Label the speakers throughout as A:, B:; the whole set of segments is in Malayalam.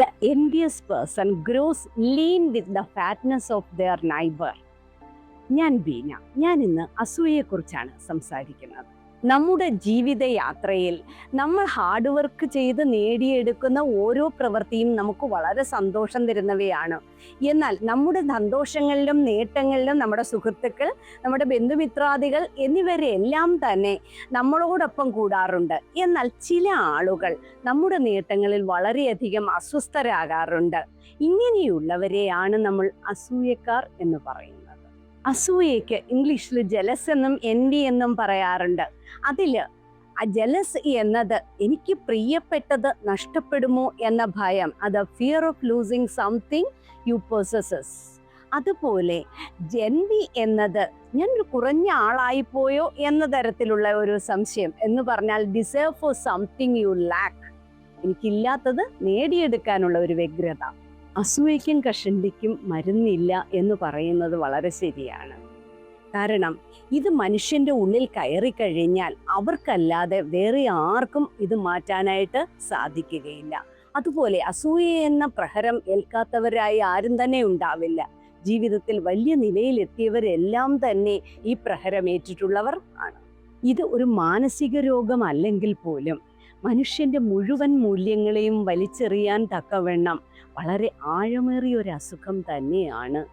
A: The envious person gross lean with the fatness of their neighbour ഞാൻ ബീന. ഞാൻ ഇന്ന് അസൂയെക്കുറിച്ചാണ് സംസാരിക്കുന്നത്. നമ്മുടെ ജീവിതയാത്രയിൽ നമ്മൾ ഹാർഡ് വർക്ക് ചെയ്ത് നേടിയെടുക്കുന്ന ഓരോ പ്രവൃത്തിയും നമുക്ക് വളരെ സന്തോഷം തരുന്നവയാണ്. എന്നാൽ നമ്മുടെ സന്തോഷങ്ങളിലും നേട്ടങ്ങളിലും നമ്മുടെ സുഹൃത്തുക്കൾ നമ്മുടെ ബന്ധുമിത്രാദികൾ എന്നിവരെല്ലാം തന്നെ നമ്മളോടൊപ്പം കൂടാറുണ്ട്. എന്നാൽ ചില ആളുകൾ നമ്മുടെ നേട്ടങ്ങളിൽ വളരെയധികം അസ്വസ്ഥരാകാറുണ്ട്. ഇങ്ങനെയുള്ളവരെയാണ് നമ്മൾ അസൂയക്കാർ എന്ന് പറയുന്നത്. അസൂയയ്ക്ക് ഇംഗ്ലീഷിൽ ജലസ് എന്നും എൻവി എന്നും പറയാറുണ്ട്. അതിൽ ആ ജലസ് എന്നത് എനിക്ക് പ്രിയപ്പെട്ടത് നഷ്ടപ്പെടുമോ എന്ന ഭയം അത് fear of losing something you possess അതുപോലെ ജൻവി എന്നത് ഞാൻ ഒരു കുറഞ്ഞ ആളായിപ്പോയോ എന്ന തരത്തിലുള്ള ഒരു സംശയം. എന്ന് പറഞ്ഞാൽ deserve for something you lack എനിക്കില്ലാത്തത് നേടിയെടുക്കാനുള്ള ഒരു വ്യഗ്രത. അസൂയയ്ക്കും കഷണ്ടിക്കും മരുന്നില്ല എന്ന് പറയുന്നത് വളരെ ശരിയാണ്. കാരണം ഇത് മനുഷ്യന്റെ ഉള്ളിൽ കയറി കഴിഞ്ഞാൽ അവർക്കല്ലാതെ വേറെ ആർക്കും ഇത് മാറ്റാനായിട്ട് സാധിക്കുകയില്ല. അതുപോലെ അസൂയ എന്ന പ്രഹരം ഏൽക്കാത്തവരായി ആരും തന്നെ ഉണ്ടാവില്ല. ജീവിതത്തിൽ വലിയ നിലയിലെത്തിയവരെല്ലാം തന്നെ ഈ പ്രഹരം ഏറ്റിട്ടുള്ളവർ ആണ്. ഇത് ഒരു മാനസിക രോഗമല്ലെങ്കിൽ പോലും മനുഷ്യന്റെ മുഴുവൻ മൂല്യങ്ങളെയും വലിച്ചെറിയാൻ തക്കവണ്ണം വളരെ ആഴമേറിയ ഒരു അസുഖം തന്നെയാണ്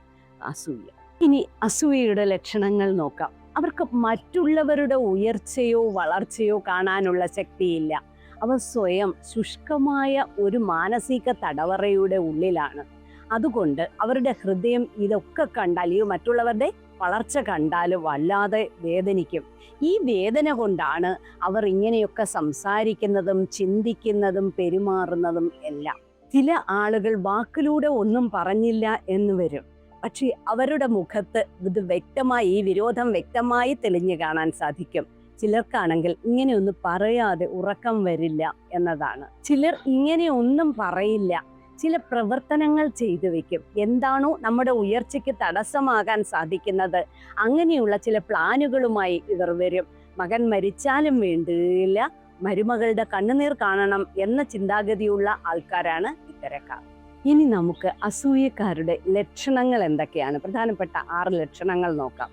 A: അസൂയ. ഇനി അസൂയയുടെ ലക്ഷണങ്ങൾ നോക്കാം. അവർക്ക് മറ്റുള്ളവരുടെ ഉയർച്ചയോ വളർച്ചയോ കാണാനുള്ള ശക്തിയില്ല. അവ സ്വയം ശുഷ്കമായ ഒരു മാനസിക തടവറയുടെ ഉള്ളിലാണ്. അതുകൊണ്ട് അവരുടെ ഹൃദയം ഇതൊക്കെ കണ്ടാൽ ഈ മറ്റുള്ളവരുടെ വളർച്ച കണ്ടാൽ വല്ലാതെ വേദനിക്കും. ഈ വേദന കൊണ്ടാണ് അവർ ഇങ്ങനെയൊക്കെ സംസാരിക്കുന്നതും ചിന്തിക്കുന്നതും പെരുമാറുന്നതും എല്ലാം. ചില ആളുകൾ വാക്കിലൂടെ ഒന്നും പറഞ്ഞില്ല എന്ന് വരും. പക്ഷേ അവരുടെ മുഖത്ത് ഇത് വ്യക്തമായി ഈ വിരോധം വ്യക്തമായി തെളിഞ്ഞു കാണാൻ സാധിക്കും. ചിലർക്കാണെങ്കിൽ ഇങ്ങനെയൊന്നും പറയാതെ ഉറക്കം വരില്ല എന്നതാണ്. ചിലർ ഇങ്ങനെ ഒന്നും പറയില്ല. ചില പ്രവർത്തനങ്ങൾ ചെയ്തു വെക്കും. എന്താണോ നമ്മുടെ ഉയർച്ചയ്ക്ക് തടസ്സമാകാൻ സാധിക്കുന്നത്. അങ്ങനെയുള്ള ചില പ്ലാനുകളുമായി ഇവർ വരും. മകൻ മരിച്ചാലും വേണ്ടിയില്ല മരുമകളുടെ കണ്ണുനീർ കാണണം എന്ന ചിന്താഗതിയുള്ള ആൾക്കാരാണ് ഇത്തരക്കാർ. ഇനി നമുക്ക് അസൂയക്കാരുടെ ലക്ഷണങ്ങൾ എന്തൊക്കെയാണ്? പ്രധാനപ്പെട്ട ആറ് ലക്ഷണങ്ങൾ നോക്കാം.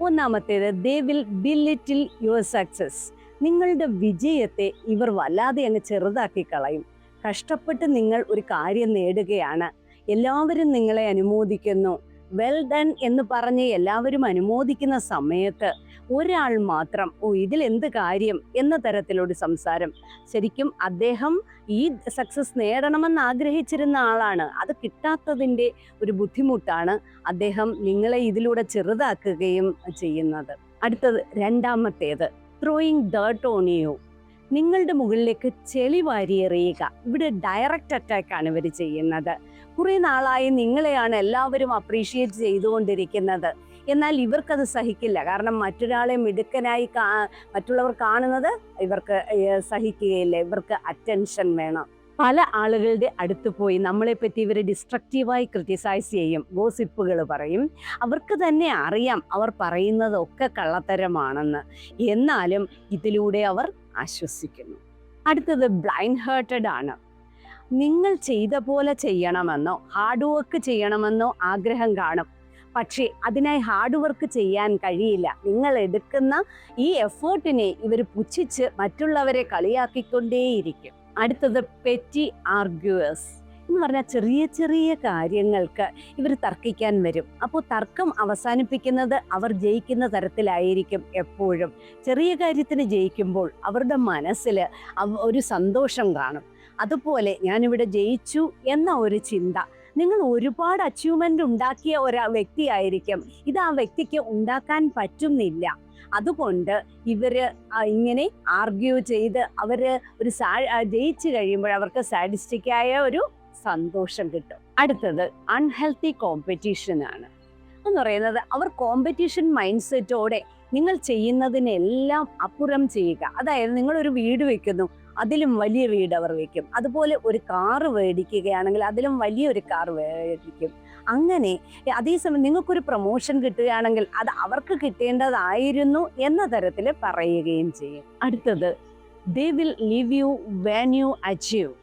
A: ഒന്നാമത്തേത് they will belittle your success. നിങ്ങളുടെ വിജയത്തെ ഇവർ വല്ലാതെ അങ്ങ് ചെറുതാക്കി കളയും. കഷ്ടപ്പെട്ട് നിങ്ങൾ ഒരു കാര്യം നേടുകയാണ്. എല്ലാവരും നിങ്ങളെ അനുമോദിക്കുന്നു. വെൽ ഡൺ എന്ന് പറഞ്ഞ് എല്ലാവരും അനുമോദിക്കുന്ന സമയത്ത് ഒരാൾ മാത്രം ഓ ഇതിൽ എന്ത് കാര്യം? എന്ന തരത്തിലൊരു സംസാരം. ശരിക്കും അദ്ദേഹം ഈ സക്സസ് നേടണമെന്ന് ആഗ്രഹിച്ചിരുന്ന ആളാണ്. അത് കിട്ടാത്തതിന്റെ ഒരു ബുദ്ധിമുട്ടാണ് അദ്ദേഹം നിങ്ങളെ ഇതിലൂടെ ചെറുതാക്കുകയും ചെയ്യുന്നത്. അടുത്തത് രണ്ടാമത്തേത് ത്രോയിങ് ഡേർട്ട് ഓൺ നിങ്ങളുടെ മുകളിലേക്ക് ചെളി വാരിയെറിയുക ഇവിടെ ഡയറക്റ്റ് അറ്റാക്കാണ് ഇവർ ചെയ്യുന്നത്. കുറെ നാളായി നിങ്ങളെയാണ് എല്ലാവരും അപ്രീഷിയേറ്റ് ചെയ്തുകൊണ്ടിരിക്കുന്നത്. എന്നാൽ ഇവർക്കത് സഹിക്കില്ല. കാരണം മറ്റൊരാളെ മിടുക്കനായി കാ മറ്റുള്ളവർ കാണുന്നത് ഇവർക്ക് സഹിക്കുകയില്ല. ഇവർക്ക് അറ്റൻഷൻ വേണം. പല ആളുകളുടെ അടുത്ത് പോയി നമ്മളെ പറ്റി ഇവർ ഡിസ്ട്രക്റ്റീവായി ക്രിറ്റിസൈസ് ചെയ്യും ഗോസിപ്പുകൾ പറയും. അവർക്ക് തന്നെ അറിയാം അവർ പറയുന്നതൊക്കെ കള്ളത്തരമാണെന്ന്. എന്നാലും ഇതിലൂടെ അവർ ആശ്വസിക്കുന്നു. അടുത്തത് ബ്ലൈൻഡ് ഹേർട്ടഡ് ആണ്. നിങ്ങൾ ചെയ്ത പോലെ ചെയ്യണമെന്നോ ഹാർഡ് വർക്ക് ചെയ്യണമെന്നോ ആഗ്രഹം കാണും. പക്ഷേ അതിനായി ഹാർഡ് വർക്ക് ചെയ്യാൻ കഴിയില്ല. നിങ്ങൾ എടുക്കുന്ന ഈ എഫേർട്ടിനെ ഇവർ പുച്ഛിച്ച് മറ്റുള്ളവരെ കളിയാക്കിക്കൊണ്ടേയിരിക്കും. അടുത്തത് പെറ്റി ആർഗ്യുവേഴ്സ് എന്ന് പറഞ്ഞാൽ ചെറിയ ചെറിയ കാര്യങ്ങൾക്ക് ഇവർ തർക്കിക്കാൻ വരും. അപ്പോൾ തർക്കം അവസാനിപ്പിക്കുന്നത് അവർ ജയിക്കുന്ന തരത്തിലായിരിക്കും എപ്പോഴും. ചെറിയ കാര്യത്തിന് ജയിക്കുമ്പോൾ അവരുടെ മനസ്സിൽ ഒരു സന്തോഷം കാണും. അതുപോലെ ഞാനിവിടെ ജയിച്ചു എന്ന ഒരു ചിന്ത നിങ്ങൾ ഒരുപാട് അച്ചീവ്മെന്റ് ഉണ്ടാക്കിയ ഒരു വ്യക്തിയായിരിക്കും. ഇത് ആ വ്യക്തിക്ക് ഉണ്ടാക്കാൻ പറ്റുന്നില്ല. അതുകൊണ്ട് ഇവർ ഇങ്ങനെ ആർഗ്യൂ ചെയ്ത് അവർ ഒരു ജയിച്ചു കഴിയുമ്പോൾ അവർക്ക് സാഡിസ്റ്റിക്കായ ഒരു സന്തോഷം കിട്ടും. അടുത്തത് അൺഹെൽത്തി കോമ്പറ്റീഷൻ ആണ്. എന്ന് പറയുന്നത് അവർ കോമ്പറ്റീഷൻ മൈൻഡ് സെറ്റോടെ നിങ്ങൾ ചെയ്യുന്നതിനെല്ലാം അപ്പുറം ചെയ്യുക. അതായത് നിങ്ങൾ ഒരു വീട് വെക്കുന്നു അതിലും വലിയ വീട് അവർ വയ്ക്കും. അതുപോലെ ഒരു കാറ് മേടിക്കുകയാണെങ്കിൽ അതിലും വലിയൊരു കാർ മേടിക്കും. അങ്ങനെ അതേസമയം നിങ്ങൾക്കൊരു പ്രൊമോഷൻ കിട്ടുകയാണെങ്കിൽ അത് അവർക്ക് കിട്ടേണ്ടതായിരുന്നു എന്ന തരത്തിൽ പറയുകയും ചെയ്യും. അടുത്തത് they will leave you when you achieve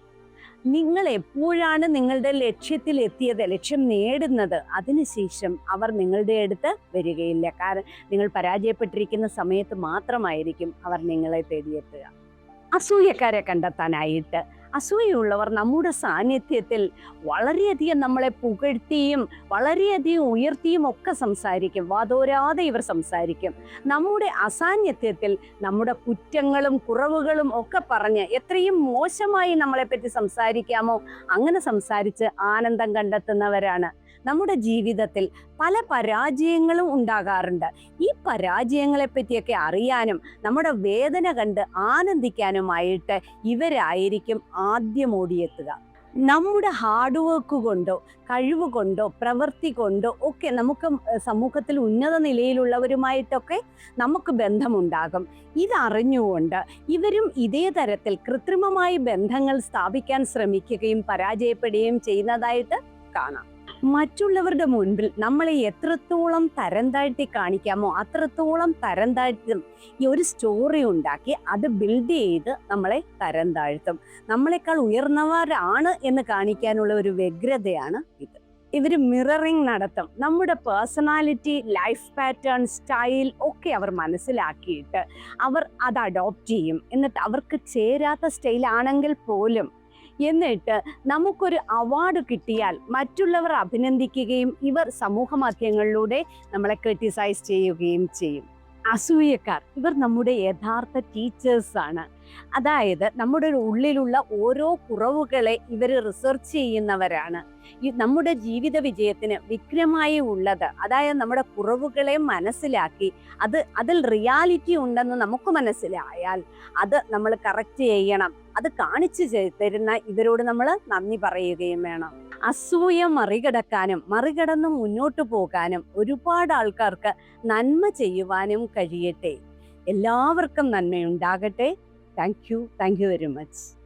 A: നിങ്ങൾ എപ്പോഴാണ് നിങ്ങളുടെ ലക്ഷ്യത്തിൽ എത്തിയത് ലക്ഷ്യം നേടുന്നത് അതിനുശേഷം അവർ നിങ്ങളുടെ അടുത്ത് വരികയില്ല. കാരണം നിങ്ങൾ പരാജയപ്പെട്ടിരിക്കുന്ന സമയത്ത് മാത്രമായിരിക്കും അവർ നിങ്ങളെ തേടിയെത്തുക. അസൂയക്കാരെ കണ്ടെത്താനായിട്ട്. അസൂയുള്ളവർ നമ്മുടെ സാന്നിധ്യത്തിൽ വളരെയധികം നമ്മളെ പുകഴ്ത്തിയും വളരെയധികം ഉയർത്തിയും ഒക്കെ സംസാരിക്കും. വാതോരാതെ ഇവർ സംസാരിക്കും. നമ്മുടെ അസാന്നിധ്യത്തിൽ നമ്മുടെ കുറ്റങ്ങളും കുറവുകളും ഒക്കെ പറഞ്ഞ് എത്രയും മോശമായി നമ്മളെപ്പറ്റി സംസാരിക്കാമോ അങ്ങനെ സംസാരിച്ച് ആനന്ദം കണ്ടെത്തുന്നവരാണ്. നമ്മുടെ ജീവിതത്തിൽ പല പരാജയങ്ങളും ഉണ്ടാകാറുണ്ട്. ഈ പരാജയങ്ങളെ പറ്റിയൊക്കെ അറിയാനും നമ്മുടെ വേദന കണ്ട് ആനന്ദിക്കാനുമായിട്ട് ഇവരായിരിക്കും ആദ്യം ഓടിയെത്തുക. നമ്മുടെ ഹാർഡ് വർക്ക് കൊണ്ടോ കഴിവ് കൊണ്ടോ പ്രവൃത്തി കൊണ്ടോ ഒക്കെ നമുക്ക് സമൂഹത്തിൽ ഉന്നത നിലയിലുള്ളവരുമായിട്ടൊക്കെ നമുക്ക് ബന്ധമുണ്ടാകും. ഇതറിഞ്ഞുകൊണ്ട് ഇവരും ഇതേ തരത്തിൽ കൃത്രിമമായി ബന്ധങ്ങൾ സ്ഥാപിക്കാൻ ശ്രമിക്കുകയും പരാജയപ്പെടുകയും ചെയ്യുന്നതായിട്ട് കാണാം. മറ്റുള്ളവരുടെ മുൻപിൽ നമ്മളെ എത്രത്തോളം തരം താഴ്ത്തി കാണിക്കാമോ അത്രത്തോളം തരം താഴ്ത്തും ഈ ഒരു സ്റ്റോറി ഉണ്ടാക്കി അത് ബിൽഡ് ചെയ്ത് നമ്മളെ തരം താഴ്ത്തും നമ്മളെക്കാൾ ഉയർന്നവരാണ് എന്ന് കാണിക്കാനുള്ള ഒരു വ്യഗ്രതയാണ് ഇത്. ഇവർ മിററിംഗ് നടത്തും. നമ്മുടെ പേഴ്സണാലിറ്റി ലൈഫ് പാറ്റേൺ സ്റ്റൈൽ ഒക്കെ അവർ മനസ്സിലാക്കിയിട്ട് അവർ അത് അഡോപ്റ്റ് ചെയ്യും. എന്നിട്ട് അവർക്ക് ചേരാത്ത സ്റ്റൈലാണെങ്കിൽ പോലും എന്നിട്ട് നമുക്കൊരു അവാർഡ് കിട്ടിയാൽ മറ്റുള്ളവർ അഭിനന്ദിക്കുകയും ഇവർ സമൂഹ മാധ്യമങ്ങളിലൂടെ നമ്മളെ ക്രിട്ടിസൈസ് ചെയ്യുകയും ചെയ്യും. അസൂയക്കാർ. ഇവർ നമ്മുടെ യഥാർത്ഥ ടീച്ചേഴ്സാണ് അതായത് നമ്മുടെ ഉള്ളിലുള്ള ഓരോ കുറവുകളെ ഇവർ റിസർച്ച് ചെയ്യുന്നവരാണ്. ഈ നമ്മുടെ ജീവിത വിജയത്തിന് വിക്രമായി ഉള്ളത്. അതായത് നമ്മുടെ കുറവുകളെ മനസ്സിലാക്കി അത് അതിൽ റിയാലിറ്റി ഉണ്ടെന്ന് നമുക്ക് മനസ്സിലായാൽ അത് നമ്മൾ കറക്റ്റ് ചെയ്യണം. അത് കാണിച്ചു തരുന്ന ഇവരോട് നമ്മൾ നന്ദി പറയുകയും വേണം. അസൂയ മറികടക്കാനും മറികടന്ന് മുന്നോട്ട് പോകാനും ഒരുപാട് ആൾക്കാർക്ക് നന്മ ചെയ്യുവാനും കഴിയട്ടെ. എല്ലാവർക്കും നന്മയുണ്ടാകട്ടെ. Thank you thank you very much